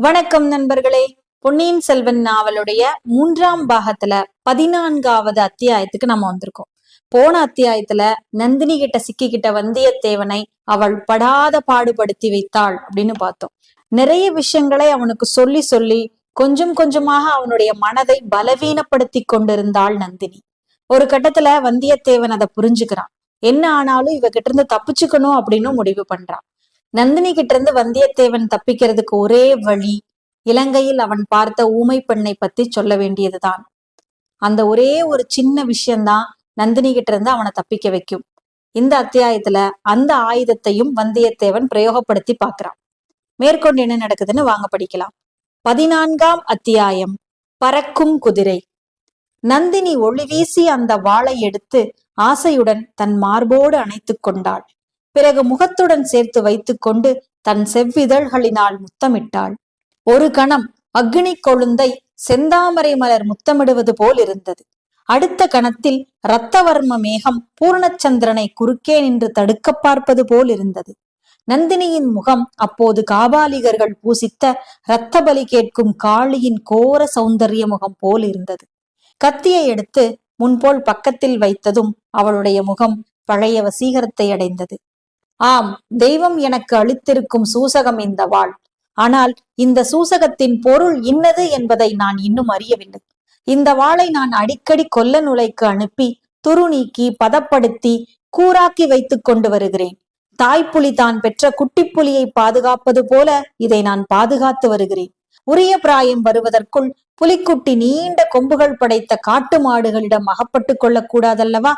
வணக்கம் நண்பர்களே. பொன்னியின் செல்வன் நாவலுடைய மூன்றாம் பாகத்துல பதினான்காவது அத்தியாயத்துக்கு நம்ம வந்திருக்கோம். போன அத்தியாயத்துல நந்தினி கிட்ட சிக்கிக்கிட்ட வந்தியத்தேவனை அவள் படாத பாடுபடுத்தி வைத்தாள் அப்படின்னு பார்த்தோம். நிறைய விஷயங்களை அவனுக்கு சொல்லி சொல்லி கொஞ்சம் கொஞ்சமாக அவனுடைய மனதை பலவீனப்படுத்தி கொண்டிருந்தாள் நந்தினி. ஒரு கட்டத்துல வந்தியத்தேவன் அதை புரிஞ்சுக்கிறான். என்ன ஆனாலும் இவகிட்ட இருந்து தப்பிச்சுக்கணும் அப்படின்னு முடிவு பண்றான். நந்தினி கிட்ட இருந்து வந்தியத்தேவன் தப்பிக்கிறதுக்கு ஒரே வழி இலங்கையில் அவன் பார்த்த ஊமை பெண்ணை பத்தி சொல்ல வேண்டியதுதான். அந்த ஒரே ஒரு சின்ன விஷயம்தான் நந்தினி கிட்ட இருந்து அவனை தப்பிக்க வைக்கும். இந்த அத்தியாயத்துல அந்த ஆயுதத்தையும் வந்தியத்தேவன் பிரயோகப்படுத்தி பார்க்கிறான். மேற்கொண்டு என்ன நடக்குதுன்னு வாங்க படிக்கலாம். பதினான்காம் அத்தியாயம் பறக்கும் குதிரை. நந்தினி ஒளி வீசி அந்த வாளை எடுத்து ஆசையுடன் தன் மார்போடு அணைத்துக் கொண்டாள். பிறகு முகத்துடன் சேர்த்து வைத்துக்கொண்டு தன் செவ்விதழ்களினால் முத்தமிட்டாள். ஒரு கணம் அக்னி கொழுந்தை செந்தாமரை மலர் முத்தமிடுவது போல் இருந்தது அடுத்த கணத்தில் இரத்தவர்ம மேகம் பூர்ணச்சந்திரனை குறுக்கே நின்று தடுக்க பார்ப்பது போல் இருந்தது நந்தினியின் முகம் அப்போது காபாலிகர்கள் பூசித்த இரத்த பலி கேட்கும் காளியின் கோர சௌந்தரிய முகம் போல் இருந்தது கத்தியை எடுத்து முன்போல் பக்கத்தில் வைத்ததும் அவளுடைய முகம் பழைய வசீகரத்தை அடைந்தது. ஆம் தெய்வம் எனக்கு அளித்திருக்கும் சூசகம் இந்த வாழ். ஆனால் இந்த சூசகத்தின் பொருள் இன்னது என்பதை நான் இன்னும் அறியவில்லை. இந்த வாளை நான் அடிக்கடி கொல்ல நுழைக்கு அனுப்பி துரு நீக்கி பதப்படுத்தி கூராக்கி வைத்துக் கொண்டு வருகிறேன். தாய்ப்புலி தான் பெற்ற குட்டிப்புலியை பாதுகாப்பது போல இதை நான் பாதுகாத்து வருகிறேன். உரிய பிராயம் வருவதற்குள் புலிக்குட்டி நீண்ட கொம்புகள் படைத்த காட்டு மாடுகளிடம் அகப்பட்டு கொள்ளக் கூடாதல்லவா?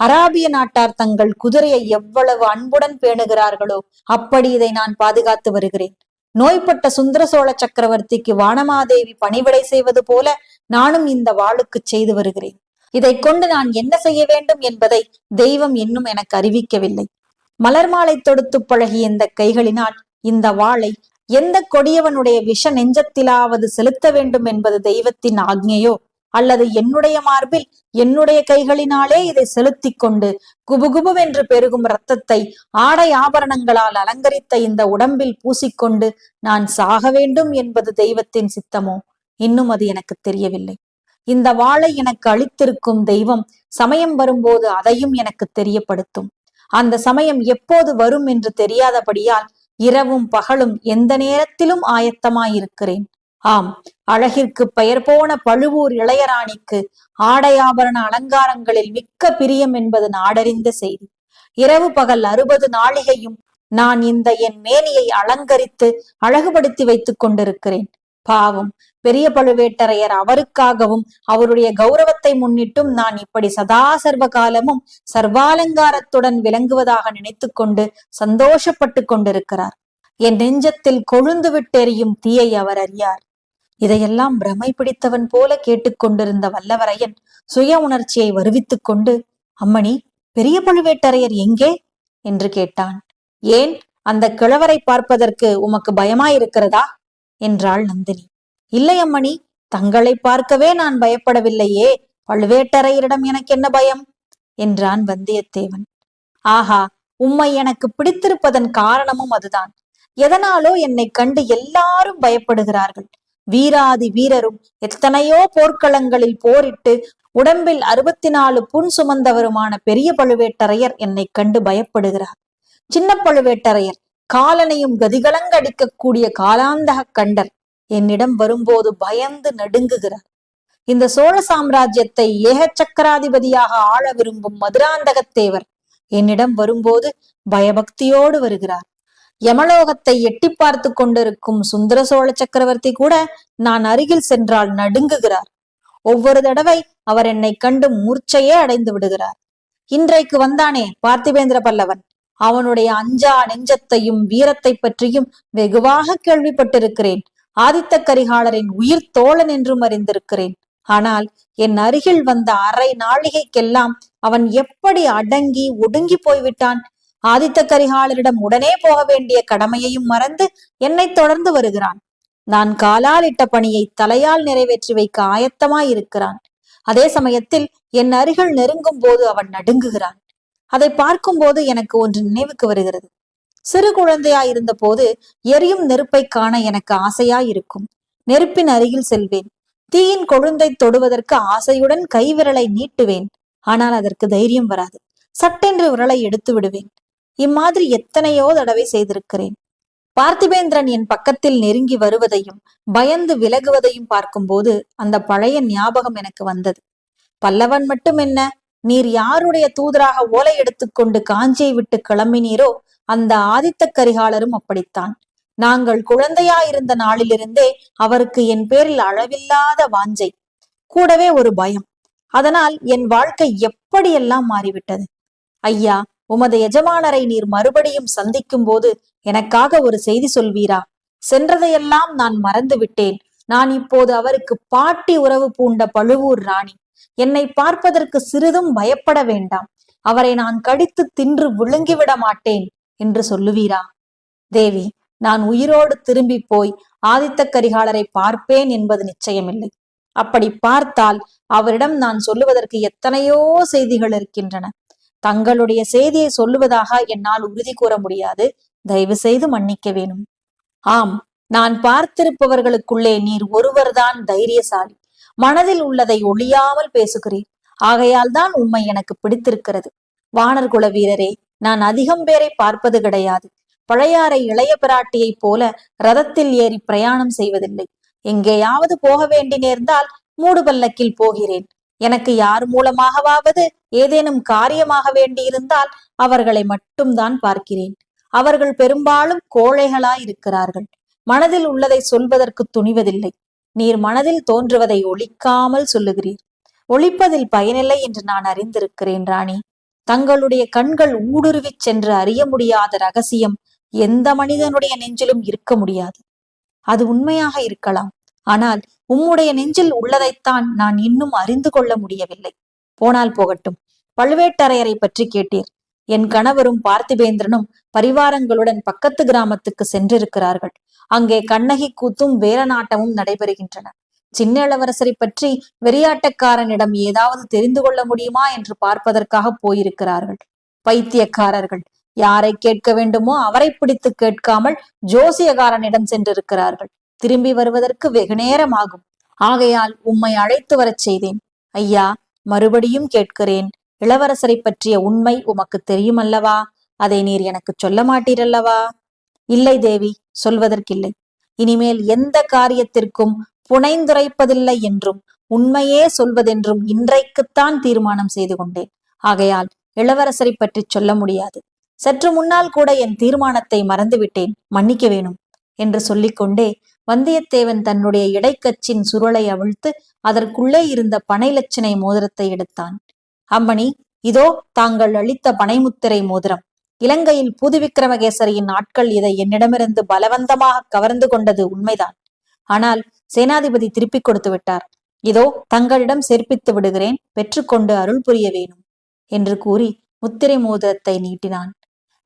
அராபிய நாட்டார் தங்கள் குதிரையை எவ்வளவு அன்புடன் பேணுகிறார்களோ அப்படி இதை நான் பாதுகாத்து வருகிறேன். நோய்பட்ட சுந்தர சோழ சக்கரவர்த்திக்கு வானமாதேவி பணிவிடை செய்வது போல நானும் இந்த வாளுக்கு செய்து வருகிறேன். இதை கொண்டு நான் என்ன செய்ய வேண்டும் என்பதை தெய்வம் இன்னும் எனக்கு அறிவிக்கவில்லை. மலர் மாலை தொடுத்து பழகிய இந்த கைகளினால் இந்த வாளை எந்த கொடியவனுடைய விஷ நெஞ்சத்திலாவது செலுத்த வேண்டும் என்பது தெய்வத்தின் ஆக்ஞையோ? அல்லது என்னுடைய மார்பில் என்னுடைய கைகளினாலே இதை செலுத்தி கொண்டு குபுகுபுவென்று பெருகும் இரத்தத்தை ஆடை ஆபரணங்களால் அலங்கரித்த இந்த உடம்பில் பூசிக்கொண்டு நான் சாக வேண்டும் என்பது தெய்வத்தின் சித்தமோ? இன்னும் அது எனக்கு தெரியவில்லை. இந்த வாளை எனக்கு அளித்திருக்கும் தெய்வம் சமயம் வரும்போது அதையும் எனக்கு தெரியப்படுத்தும். அந்த சமயம் எப்போது வரும் என்று தெரியாதபடியால் இரவும் பகலும் எந்த நேரத்திலும் ஆயத்தமாயிருக்கிறேன். ஆம் அழகிற்கு பெயர் போன பழுவூர் இளையராணிக்கு ஆடையாபரண அலங்காரங்களில் மிக்க பிரியம் என்பது நாடறிந்த செய்தி. இரவு பகல் அறுபது நாளிகையும் நான் இந்த என் மேனியை அலங்கரித்து அழகுபடுத்தி வைத்துக் கொண்டிருக்கிறேன். பாவம் பெரிய பழுவேட்டரையர் அவருக்காகவும் அவருடைய கௌரவத்தை முன்னிட்டும் நான் இப்படி சதா சர்வ காலமும் சர்வாலங்காரத்துடன் விளங்குவதாக நினைத்து கொண்டு சந்தோஷப்பட்டு கொண்டிருக்கிறார். என் நெஞ்சத்தில் கொழுந்து விட்டெறியும் தீயை அவர் அறியார். இதையெல்லாம் பிரமை பிடித்தவன் போல கேட்டுக்கொண்டிருந்த வல்லவரையன் சுய உணர்ச்சியை வருவித்துக் கொண்டு அம்மணி பெரிய பழுவேட்டரையர் எங்கே? என்று கேட்டான். ஏன்? அந்த கிழவரை பார்ப்பதற்கு உமக்கு பயமாயிருக்கிறதா? என்றாள் நந்தினி. இல்லை அம்மணி தங்களை பார்க்கவே நான் பயப்படவில்லையே. பழுவேட்டரையரிடம் எனக்கு என்ன பயம்? என்றான் வந்தியத்தேவன். ஆஹா உம்மை எனக்கு பிடித்திருப்பதன் காரணமும் அதுதான். எதனாலோ என்னை கண்டு எல்லாரும் பயப்படுகிறார்கள். வீராதி வீரரும் எத்தனையோ போர்க்களங்களில் போரிட்டு உடம்பில் அறுபத்தி நாலு புண் சுமந்தவருமான பெரிய பழுவேட்டரையர் என்னை கண்டு பயப்படுகிறார். சின்ன பழுவேட்டரையர் காலனையும் கதிகலங்கடிக்கக்கூடிய காலாந்தக கண்டர் என்னிடம் வரும்போது பயந்து நடுங்குகிறார். இந்த சோழ சாம்ராஜ்யத்தை ஏக சக்கராதிபதியாக ஆள விரும்பும் மதுராந்தகத்தேவர் என்னிடம் வரும்போது பயபக்தியோடு வருகிறார். யமலோகத்தை எட்டி பார்த்து கொண்டிருக்கும் சுந்தர சோழ சக்கரவர்த்தி கூட நான் அருகில் சென்றால் நடுங்குகிறார். ஒவ்வொரு தடவை அவர் என்னை கண்டு மூர்ச்சையே அடைந்து விடுகிறார். இன்றைக்கு வந்தானே பார்த்திபேந்திர பல்லவன். அவனுடைய அஞ்சா நெஞ்சத்தையும் வீரத்தை பற்றியும் வெகுவாக கேள்விப்பட்டிருக்கிறேன். ஆதித்த கரிகாலரின் உயிர் தோழன் என்றும் அறிந்திருக்கிறேன். ஆனால் என் அருகில் வந்த அரை நாழிகைக்கெல்லாம் அவன் எப்படி அடங்கி ஒடுங்கி போய்விட்டான்? ஆதித்த கரிகாலரிடம் உடனே போக வேண்டிய கடமையையும் மறந்து என்னை தொடர்ந்து வருகிறான். நான் காலால் இட்ட பணியை தலையால் நிறைவேற்றி வைக்க ஆயத்தமாயிருக்கிறான். அதே சமயத்தில் என் அருகில் நெருங்கும் போது அவன் நடுங்குகிறான். அதை பார்க்கும்போது எனக்கு ஒன்று நினைவுக்கு வருகிறது. சிறு குழந்தையாயிருந்த போது எரியும் நெருப்பை காண எனக்கு ஆசையாயிருக்கும். நெருப்பின் அருகில் செல்வேன். தீயின் கொழுந்தை தொடுவதற்கு ஆசையுடன் கைவிரலை நீட்டுவேன். ஆனால் அதற்கு தைரியம் வராது. சட்டென்று விரலை எடுத்து விடுவேன். இம்மாதிரி எத்தனையோ தடவை செய்திருக்கிறேன். பார்த்திபேந்திரன் என் பக்கத்தில் நெருங்கி வருவதையும் பயந்து விலகுவதையும் பார்க்கும்போது அந்த பழைய ஞாபகம் எனக்கு வந்தது. பல்லவன் மட்டும் என்ன நீர் யாருடைய தூதராக ஓலை எடுத்துக்கொண்டு காஞ்சியை விட்டு கிளம்பினீரோ அந்த ஆதித்த கரிகாலரும் அப்படித்தான். நாங்கள் குழந்தையாயிருந்த நாளிலிருந்தே அவருக்கு என் பேரில் அளவில்லாத வாஞ்சை கூடவே ஒரு பயம். அதனால் என் வாழ்க்கை எப்படியெல்லாம் மாறிவிட்டது? ஐயா உமது எஜமானரை நீர் மறுபடியும் சந்திக்கும் போது எனக்காக ஒரு செய்தி சொல்வீரா? சென்றதையெல்லாம் நான் மறந்து விட்டேன் நான் இப்போது அவருக்கு பாட்டி உறவு பூண்ட பழுவூர் ராணி. என்னை பார்ப்பதற்கு சிறிதும் பயப்பட வேண்டாம். அவரை நான் கடித்து தின்று விழுங்கிவிட மாட்டேன் என்று சொல்லுவீரா? தேவி நான் உயிரோடு திரும்பி போய் ஆதித்த கரிகாலரை பார்ப்பேன் என்பது நிச்சயமில்லை. அப்படி பார்த்தால் அவரிடம் நான் சொல்லுவதற்கு எத்தனையோ செய்திகள் இருக்கின்றன. தங்களுடைய செய்தியை சொல்லுவதாக என்னால் உறுதி கூற முடியாது. தயவு செய்து மன்னிக்க வேணும். ஆம் நான் பார்த்திருப்பவர்களுக்குள்ளே நீர் ஒருவர்தான் தைரியசாலி. மனதில் உள்ளதை ஒளியாமல் பேசுகிறீர். ஆகையால் தான் உண்மை எனக்கு பிடித்திருக்கிறது. வானர்குல வீரரே நான் அதிகம் பேரை பார்ப்பது கிடையாது. பழையாறை இளைய பிராட்டியைப் போல ரதத்தில் ஏறி பிரயாணம் செய்வதில்லை. எங்கேயாவது போக வேண்டி நேர்ந்தால் மூடு பல்லக்கில் போகிறேன். எனக்கு யார் மூலமாகவாவது ஏதேனும் காரியமாக வேண்டியிருந்தால் அவர்களை மட்டும்தான் பார்க்கிறேன். அவர்கள் பெரும்பாலும் கோழைகளாய் இருக்கிறார்கள் மனதில் உள்ளதை சொல்வதற்கு துணிவதில்லை. நீர் மனதில் தோன்றுவதை ஒழிக்காமல் சொல்லுகிறீர். ஒழிப்பதில் பயனில்லை என்று நான் அறிந்திருக்கிறேன் ராணி. தங்களுடைய கண்கள் ஊடுருவிச் சென்று அறிய முடியாத ரகசியம் எந்த மனிதனுடைய நெஞ்சிலும் இருக்க முடியாது. அது உண்மையாக இருக்கலாம். ஆனால் உம்முடைய நெஞ்சில் உள்ளதைத்தான் நான் இன்னும் அறிந்து கொள்ள முடியவில்லை. போனால் போகட்டும். பழுவேட்டரையரை பற்றி கேட்டீர். என் கணவரும் பார்த்திபேந்திரனும் பரிவாரங்களுடன் பக்கத்து கிராமத்துக்கு சென்றிருக்கிறார்கள். அங்கே கண்ணகி கூத்தும் வேலநாட்டமும் நடைபெறுகின்றன. சின்ன இளவரசரை பற்றி வெறியாட்டக்காரனிடம் ஏதாவது தெரிந்து கொள்ள முடியுமா என்று பார்ப்பதற்காக போயிருக்கிறார்கள். பைத்தியக்காரர்கள். யாரை கேட்க வேண்டுமோ அவரை பிடித்து கேட்காமல் ஜோசியகாரனிடம் சென்றிருக்கிறார்கள். திரும்பி வருவதற்கு வெகு நேரம் ஆகும் ஆகையால் உம்மை அழைத்து வரச் செய்தேன். ஐயா மறுபடியும் கேட்கிறேன். இளவரசரை பற்றிய உண்மை உமக்கு தெரியும் அல்லவா அதை நீர் எனக்கு சொல்ல மாட்டீரல்லவா? இல்லை தேவி சொல்வதற்கில்லை. இனிமேல் எந்த காரியத்திற்கும் புனைந்துரைப்பதில்லை என்றும் உண்மையே சொல்வதென்றும் இன்றைக்குத்தான் தீர்மானம் செய்து கொண்டேன். ஆகையால் இளவரசரை பற்றி சொல்ல முடியாது. சற்று முன்னால் கூட என் தீர்மானத்தை மறந்துவிட்டேன். மன்னிக்க வேணும் என்று சொல்லிக்கொண்டே வந்தியத்தேவன் தன்னுடைய இடைக்கச்சின் சுருளை அவிழ்த்து அதற்குள்ளே இருந்த பனை லட்சணை மோதிரத்தை எடுத்தான். அம்மணி இதோ தாங்கள் அளித்த பனைமுத்திரை மோதிரம். இலங்கையில் புது விக்ரமகேசரியின் ஆட்கள் இதை என்னிடமிருந்து பலவந்தமாக கவர்ந்து கொண்டது உண்மைதான். ஆனால் சேனாதிபதி திருப்பிக் கொடுத்து விட்டார். இதோ தங்களிடம் சேர்ப்பித்து விடுகிறேன் பெற்றுக்கொண்டு அருள் புரிய வேணும் என்று கூறி முத்திரை மோதிரத்தை நீட்டினான்.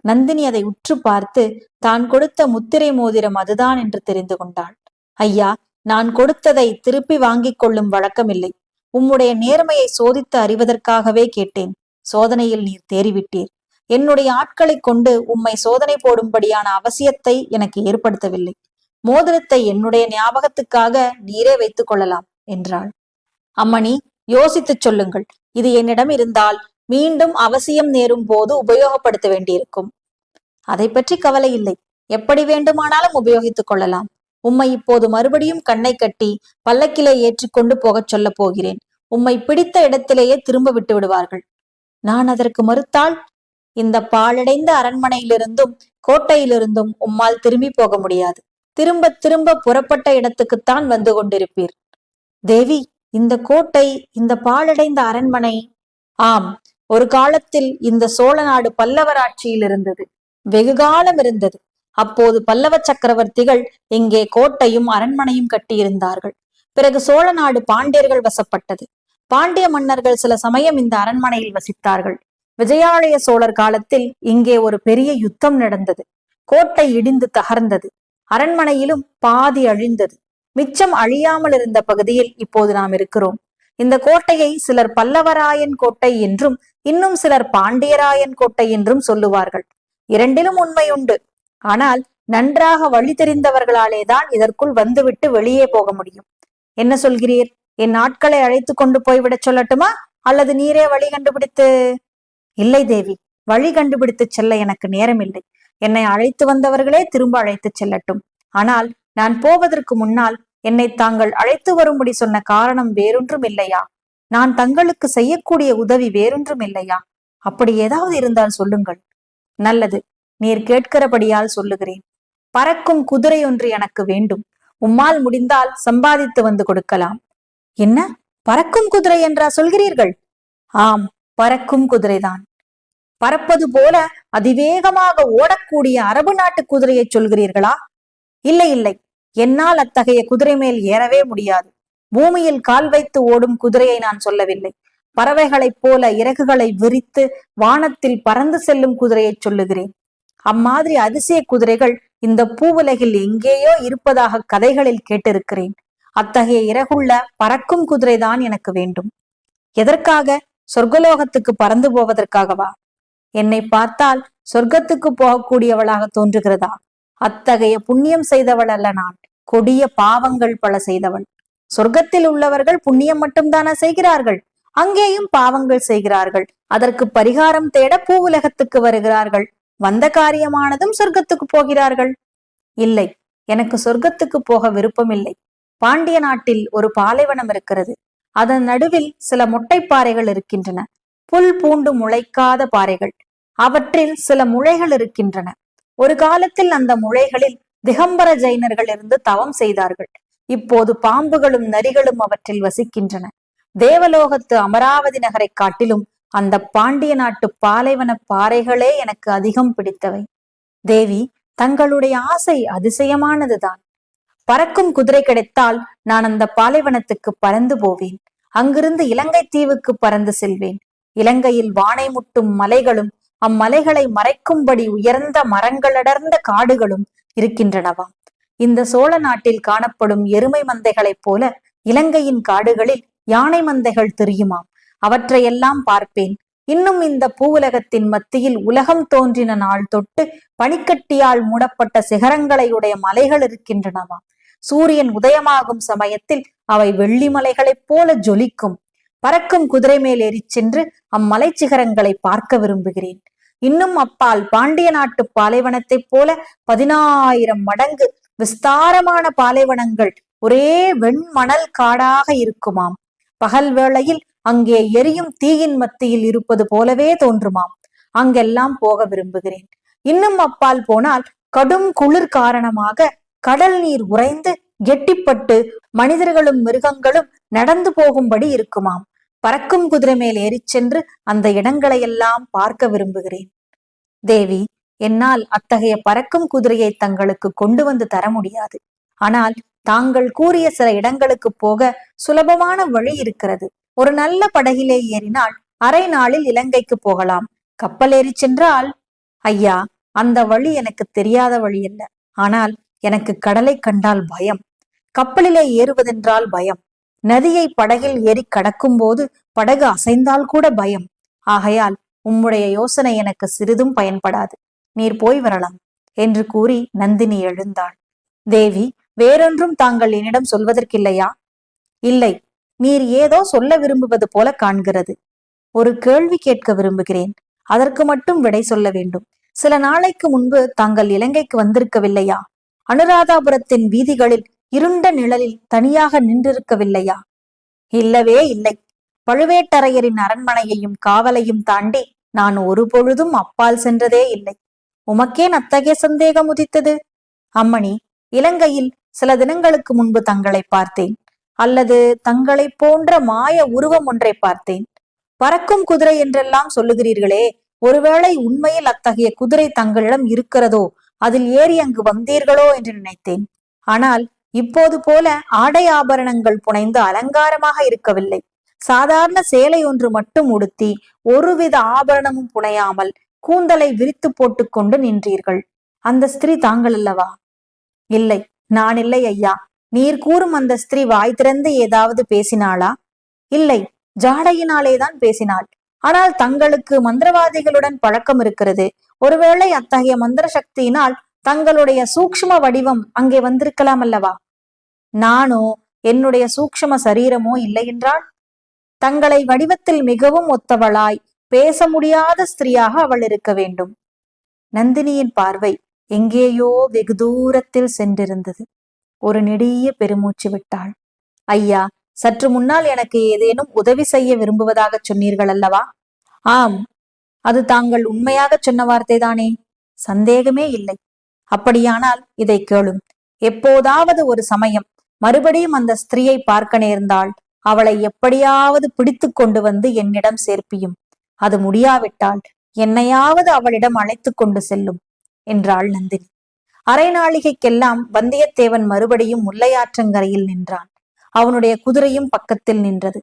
நந்தினி அதை உற்று பார்த்து தான் கொடுத்த முத்திரை மோதிரம் அதுதான் என்று தெரிந்து கொண்டாள். ஐயா நான் கொடுத்ததை திருப்பி வாங்கிக் கொள்ளும் வழக்கமில்லை. உம்முடைய நேர்மையை சோதித்து அறிவதற்காகவே கேட்டேன். சோதனையில் நீர் தேறிவிட்டீர். என்னுடைய ஆட்களை கொண்டு உம்மை சோதனை போடும்படியான அவசியத்தை எனக்கு ஏற்படுத்தவில்லை. மோதிரத்தை என்னுடைய ஞாபகத்துக்காக நீரே வைத்துக் கொள்ளலாம் என்றாள். அம்மணி யோசித்துச் சொல்லுங்கள். இது என்னிடம் இருந்தால் மீண்டும் அவசியம் நேரும் போது உபயோகப்படுத்த வேண்டியிருக்கும். அதை பற்றி கவலை இல்லை. எப்படி வேண்டுமானாலும் உபயோகித்துக் கொள்ளலாம். உம்மை இப்போது மறுபடியும் கண்ணை கட்டி பல்லக்கிலே ஏற்றிக்கொண்டு போகச் சொல்லப் போகிறேன். உம்மை பிடித்த இடத்திலேயே திரும்ப விட்டு விடுவார்கள். நான் அதற்கு மறுத்தால் இந்த பாழடைந்த அரண்மனையிலிருந்தும் கோட்டையிலிருந்தும் உம்மால் திரும்பி போக முடியாது. திரும்ப திரும்ப புறப்பட்ட இடத்துக்குத்தான் வந்து கொண்டிருப்பீர். தேவி இந்த கோட்டை இந்த பாழடைந்த அரண்மனை ஆம் ஒரு காலத்தில் இந்த சோழ நாடு பல்லவர் ஆட்சியில் இருந்தது. வெகு காலம் இருந்தது. அப்போது பல்லவ சக்கரவர்த்திகள் இங்கே கோட்டையும் அரண்மனையும் கட்டியிருந்தார்கள். பிறகு சோழ நாடு பாண்டியர்கள் வசப்பட்டது. பாண்டிய மன்னர்கள் சில சமயம் இந்த அரண்மனையில் வசித்தார்கள். விஜயாலய சோழர் காலத்தில் இங்கே ஒரு பெரிய யுத்தம் நடந்தது. கோட்டை இடிந்து தகர்ந்தது. அரண்மனையிலும் பாதி அழிந்தது. மிச்சம் அழியாமல் இருந்த பகுதியில் இப்போது நாம் இருக்கிறோம். இந்த கோட்டையை சிலர் பல்லவராயன் கோட்டை என்றும் இன்னும் சிலர் பாண்டியராயன் கோட்டை என்றும் சொல்லுவார்கள். இரண்டிலும் உண்மை உண்டு. ஆனால் நன்றாக வழி தெரிந்தவர்களாலே தான் இதற்குள் வந்துவிட்டு வெளியே போக முடியும். என்ன சொல்கிறீர்? என் ஆட்களை அழைத்து கொண்டு போய்விடச் சொல்லட்டுமா? அல்லது நீரே வழி கண்டுபிடித்து? இல்லை தேவி வழி கண்டுபிடித்து செல்ல எனக்கு நேரமில்லை. என்னை அழைத்து வந்தவர்களே திரும்ப அழைத்துச் செல்லட்டும். ஆனால் நான் போவதற்கு முன்னால் என்னை தாங்கள் அழைத்து வரும்படி சொன்ன காரணம் வேறொன்றும் இல்லையா நான் தங்களுக்கு செய்யக்கூடிய உதவி வேறொன்றும் இல்லையா? அப்படி ஏதாவது இருந்தால் சொல்லுங்கள். நல்லது நீர் கேட்கிறபடியால் சொல்லுகிறேன். பறக்கும் குதிரை ஒன்று எனக்கு வேண்டும். உம்மால் முடிந்தால் சம்பாதித்து வந்து கொடுக்கலாம். என்ன? பறக்கும் குதிரை என்றா சொல்கிறீர்கள்? ஆம் பறக்கும் குதிரைதான். பறப்பது போல அதிவேகமாக ஓடக்கூடிய அரபு நாட்டு குதிரையை சொல்கிறீர்களா? இல்லை இல்லை. என்னால் அத்தகைய குதிரை மேல் ஏறவே முடியாது. பூமியில் கால் வைத்து ஓடும் குதிரையை நான் சொல்லவில்லை. பறவைகளைப் போல இறகுகளை விரித்து வானத்தில் பறந்து செல்லும் குதிரையை சொல்லுகிறேன். அம்மாதிரி அதிசய குதிரைகள் இந்த பூவுலகில் எங்கேயோ இருப்பதாக கதைகளில் கேட்டிருக்கிறேன். அத்தகைய இறகுள்ள பறக்கும் குதிரைதான் எனக்கு வேண்டும். எதற்காக? சொர்க்கலோகத்துக்கு பறந்து போவதற்காகவா? என்னை பார்த்தால் சொர்க்கத்துக்கு போகக்கூடியவளாக தோன்றுகிறதா? அத்தகைய புண்ணியம் செய்தவள் அல்ல நான். கொடிய பாவங்கள் பல செய்தவள். சொர்க்கத்தில் உள்ளவர்கள் புண்ணியம் மட்டும்தானா செய்கிறார்கள். அங்கேயும் பாவங்கள் செய்கிறார்கள். அதற்கு பரிகாரம் தேட பூவுலகத்துக்கு வருகிறார்கள். வந்த காரியமானதும் சொர்க்கத்துக்கு போகிறார்கள். இல்லை எனக்கு சொர்க்கத்துக்கு போக விருப்பமில்லை. பாண்டிய நாட்டில் ஒரு பாலைவனம் இருக்கிறது. அதன் நடுவில் சில மொட்டைப்பாறைகள் இருக்கின்றன. புல் பூண்டு முளைக்காத பாறைகள். அவற்றில் சில முளைகள் இருக்கின்றன. ஒரு காலத்தில் அந்த முளைகளில் திகம்பர ஜெயினர்கள் இருந்து தவம் செய்தார்கள். இப்போது பாம்புகளும் நரிகளும் அவற்றில் வசிக்கின்றன. தேவலோகத்து அமராவதி நகரை காட்டிலும் அந்த பாண்டிய நாட்டு பாலைவன பாறைகளே எனக்கு அதிகம் பிடித்தவை. தேவி தங்களுடைய ஆசை அதிசயமானதுதான். பறக்கும் குதிரை கிடைத்தால் நான் அந்த பாலைவனத்துக்கு பறந்து போவேன். அங்கிருந்து இலங்கை தீவுக்கு பறந்து செல்வேன். இலங்கையில் வானை முட்டும் மலைகளும் அம்மலைகளை மறைக்கும்படி உயர்ந்த மரங்களடர்ந்த காடுகளும் இருக்கின்றனவாம். இந்த சோழ நாட்டில் காணப்படும் எருமை மந்தைகளைப் போல இலங்கையின் காடுகளில் யானை மந்தைகள் தெரியுமாம்? அவற்றையெல்லாம் பார்ப்பேன். இன்னும் இந்த பூவுலகத்தின் மத்தியில் உலகம் தோன்றின நாள் தொட்டு பனிக்கட்டியால் மூடப்பட்ட சிகரங்களை உடைய மலைகள் இருக்கின்றனவாம் சூரியன் உதயமாகும் சமயத்தில் அவை வெள்ளி மலைகளைப் போல ஜொலிக்கும். பறக்கும் குதிரை மேல் ஏறிச் சென்று அம்மலை சிகரங்களை பார்க்க விரும்புகிறேன். இன்னும் அப்பால் பாண்டிய நாட்டு பாலைவனத்தைப் போல பதினாயிரம் மடங்கு விஸ்தாரமான பாலைவனங்கள் ஒரே வெண்மணல் காடாக இருக்குமாம். பகல் வேளையில் அங்கே எரியும் தீயின் மத்தியில் இருப்பது போலவே தோன்றுமாம். அங்கெல்லாம் போக விரும்புகிறேன். இன்னும் அப்பால் போனால் கடும் குளிர் காரணமாக கடல் நீர் உறைந்து கெட்டிப்பட்டு மனிதர்களும் மிருகங்களும் நடந்து போகும்படி இருக்குமாம். பறக்கும் குதிரை மேல் ஏறிச் சென்று அந்த இடங்களையெல்லாம் பார்க்க விரும்புகிறேன். தேவி என்னால் அத்தகைய பறக்கும் குதிரையை தங்களுக்கு கொண்டு வந்து தர முடியாது. ஆனால் தாங்கள் கூறிய சில இடங்களுக்கு போக சுலபமான வழி இருக்கிறது. ஒரு நல்ல படகிலே ஏறினால் அரை நாளில் இலங்கைக்கு போகலாம். கப்பல் ஏறி சென்றால் ஐயா அந்த வழி எனக்கு தெரியாத வழி அல்ல. ஆனால் எனக்கு கடலை கண்டால் பயம். கப்பலிலே ஏறுவதென்றால் பயம். நதியை படகில் ஏறி கடக்கும் போது படகு அசைந்தால் கூட பயம். ஆகையால் உம்முடைய யோசனை எனக்கு சிறிதும் பயன்படாது. நீர் போய் வரலாம் என்று கூறி நந்தினி எழுந்தாள். தேவி வேறொன்றும் தாங்கள் என்னிடம் சொல்வதற்கில்லையா? இல்லை நீர் ஏதோ சொல்ல விரும்புவது போல காண்கிறது. ஒரு கேள்வி கேட்க விரும்புகிறேன். அதற்கு மட்டும் விடை சொல்ல வேண்டும். சில நாளைக்கு முன்பு தாங்கள் இலங்கைக்கு வந்திருக்கவில்லையா? அனுராதாபுரத்தின் வீதிகளில் இருண்ட நிழலில் தனியாக நின்றிருக்கவில்லையா? இல்லவே இல்லை. பழுவேட்டரையரின் அரண்மனையையும் காவலையும் தாண்டி நான் ஒரு பொழுதும் அப்பால் சென்றதே இல்லை. உமக்கேன் அத்தகைய சந்தேகம் உதித்தது. அம்மணி இலங்கையில் சில தினங்களுக்கு முன்பு தங்களை பார்த்தேன். அல்லது தங்களை போன்ற மாய உருவம் ஒன்றை பார்த்தேன். பறக்கும் குதிரை என்றெல்லாம் சொல்லுகிறீர்களே ஒருவேளை உண்மையில் அத்தகைய குதிரை தங்களிடம் இருக்கிறதோ அதில் ஏறி அங்கு வந்தீர்களோ என்று நினைத்தேன். ஆனால் இப்போது போல ஆடை ஆபரணங்கள் புனைந்து அலங்காரமாக இருக்கவில்லை. சாதாரண சேலை ஒன்று மட்டும் உடுத்தி ஒருவித ஆபரணமும் புனையாமல் கூந்தலை விரித்து போட்டுக்கொண்டு நின்றீர்கள். அந்த ஸ்திரீ தாங்கள் அல்லவா இல்லை நான் இல்லை ஐயா. நீர் கூறும் அந்த ஸ்திரீ வாய் திறந்து ஏதாவது பேசினாளா? இல்லை ஜாடையினாலேதான் பேசினாள். ஆனால் தங்களுக்கு மந்திரவாதிகளுடன் பழக்கம் இருக்கிறது. ஒருவேளை அத்தகைய மந்திர சக்தியினால் தங்களுடைய சூக்ஷ்ம வடிவம் அங்கே வந்திருக்கலாம் அல்லவா? நானோ என்னுடைய சூக்ஷ்ம சரீரமோ இல்லை என்றால் தங்களை வடிவத்தில் மிகவும் ஒத்தவளாய் பேச முடியாத ஸ்திரீயாக அவள் இருக்க வேண்டும். நந்தினியின் பார்வை எங்கேயோ வெகு தூரத்தில் சென்றிருந்தது. ஒரு நெடிய பெருமூச்சு விட்டாள். ஐயா சற்று முன்னால் எனக்கு ஏதேனும் உதவி செய்ய விரும்புவதாக சொன்னீர்கள் அல்லவா? ஆம் அது தாங்கள் உண்மையாக சொன்ன வார்த்தைதானே சந்தேகமே இல்லை. அப்படியானால் இதை கேளும். எப்போதாவது ஒரு சமயம் மறுபடியும் அந்த ஸ்திரீயை பார்க்க நேர்ந்தால் அவளை எப்படியாவது பிடித்து கொண்டு வந்து என்னிடம் சேர்ப்பியும். அது முடியாவிட்டால் என்னையாவது அவளிடம் அழைத்து கொண்டு செல்லும் என்றாள் நந்தினி. அரை நாளிகைக்கெல்லாம் வந்தியத்தேவன் மறுபடியும் முல்லையாற்றங்கரையில் நின்றான். அவனுடைய குதிரையும் பக்கத்தில் நின்றது.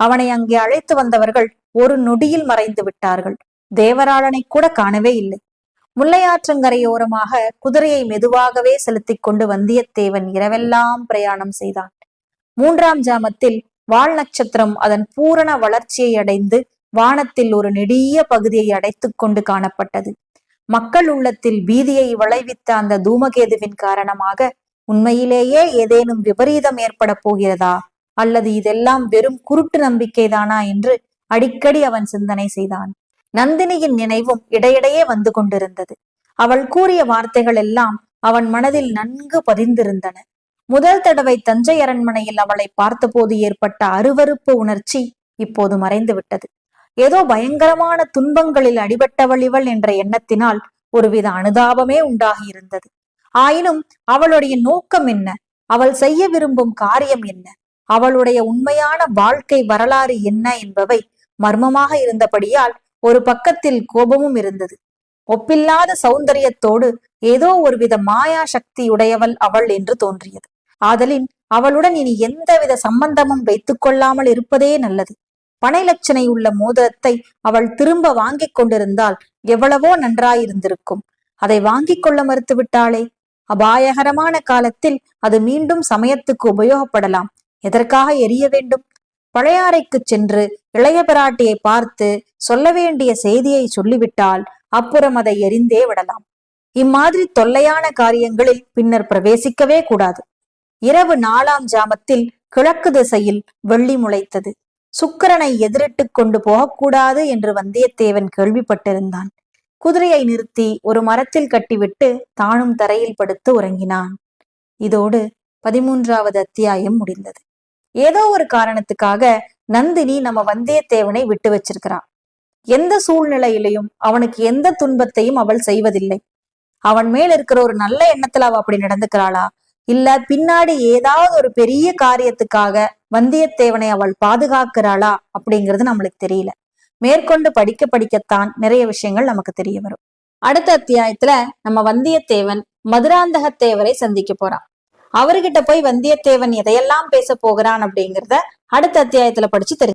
அவனை அங்கே அழைத்து வந்தவர்கள் ஒரு நொடியில் மறைந்து விட்டார்கள். தேவராளனை கூட காணவே இல்லை. முல்லையாற்றங்கரையோரமாக குதிரையை மெதுவாகவே செலுத்திக் கொண்டு வந்தியத்தேவன் இரவெல்லாம் பிரயாணம் செய்தான். மூன்றாம் ஜாமத்தில் வால் நட்சத்திரம் அதன் பூரண வளர்ச்சியை அடைந்து வானத்தில் ஒரு நெடிய பகுதியை அடைத்துக் கொண்டு காணப்பட்டது. மக்கள் உள்ளத்தில் பீதியை விளைவித்த அந்த தூமகேதுவின் காரணமாக உண்மையிலேயே ஏதேனும் விபரீதம் ஏற்பட போகிறதா? அல்லது இதெல்லாம் வெறும் குருட்டு நம்பிக்கைதானா என்று அடிக்கடி அவன் சிந்தனை செய்தான். நந்தினியின் நினைவும் இடையிடையே வந்து கொண்டிருந்தது. அவள் கூறிய வார்த்தைகள் எல்லாம் அவன் மனதில் நன்கு பதிந்திருந்தன. முதல் தடவை தஞ்சை அரண்மனையில் அவளை பார்த்தபோது ஏற்பட்ட அருவருப்பு உணர்ச்சி இப்போது மறைந்து விட்டது ஏதோ பயங்கரமான துன்பங்களில் அடிபட்டவள் இவள் என்ற எண்ணத்தினால் ஒருவித அனுதாபமே உண்டாகி இருந்தது ஆயினும் அவளுடைய நோக்கம் என்ன? அவள் செய்ய விரும்பும் காரியம் என்ன? அவளுடைய உண்மையான வாழ்க்கை வரலாறு என்ன என்பவை மர்மமாக இருந்தபடியால் ஒரு பக்கத்தில் கோபமும் இருந்தது. ஒப்பில்லாத சௌந்தரியத்தோடு ஏதோ ஒருவித மாயா சக்தி உடையவள் அவள் என்று தோன்றியது. ஆதலின் அவளுடன் இனி எந்தவித சம்பந்தமும் வைத்துக் கொள்ளாமல் இருப்பதே நல்லது. பனை லட்சணை உள்ள மோதிரத்தை அவள் திரும்ப வாங்கிக் கொண்டிருந்தால் எவ்வளவோ நன்றாயிருந்திருக்கும். அதை வாங்கிக் கொள்ள மறுத்து விட்டாளே அபாயகரமான காலத்தில் அது மீண்டும் சமயத்துக்கு உபயோகப்படலாம். எதற்காக எரிய வேண்டும்? பழையாறைக்கு சென்று இளைய பிராட்டியை பார்த்து சொல்ல வேண்டிய செய்தியை சொல்லிவிட்டால் அப்புறம் அதை எரிந்தே விடலாம். இம்மாதிரி தொல்லையான காரியங்களில் பின்னர் பிரவேசிக்கவே கூடாது. இரவு நாலாம் ஜாமத்தில் கிழக்கு திசையில் வெள்ளி முளைத்தது. சுக்கரனை எதிரிட்டுக் கொண்டு போகக்கூடாது என்று வந்தியத்தேவன் கேள்விப்பட்டிருந்தான். குதிரையை நிறுத்தி ஒரு மரத்தில் கட்டிவிட்டு தானும் தரையில் படுத்து உறங்கினான். இதோடு பதிமூன்றாவது அத்தியாயம் முடிந்தது. ஏதோ ஒரு காரணத்துக்காக நந்தினி நம்ம வந்தியத்தேவனை விட்டு வச்சிருக்கிறான் எந்த சூழ்நிலையிலையும் அவனுக்கு எந்த துன்பத்தையும் அவள் செய்வதில்லை. அவன் மேல் இருக்கிற ஒரு நல்ல எண்ணத்துல அவ அப்படி நடந்துக்கிறாளா? இல்ல பின்னாடி ஏதாவது ஒரு பெரிய காரியத்துக்காக வந்தியத்தேவனை அவள் பாதுகாக்கிறாளா அப்படிங்கிறது நம்மளுக்கு தெரியல. மேற்கொண்டு படிக்க படிக்கத்தான் நிறைய விஷயங்கள் நமக்கு தெரிய வரும். அடுத்த அத்தியாயத்துல நம்ம வந்தியத்தேவன் மதுராந்தகத்தேவரை சந்திக்க போறான். அவர்கிட்ட போய் வந்தியத்தேவன் எதையெல்லாம் பேச போகிறான் அப்படிங்கிறத அடுத்த அத்தியாயத்துல படிச்சு தெரிஞ்சு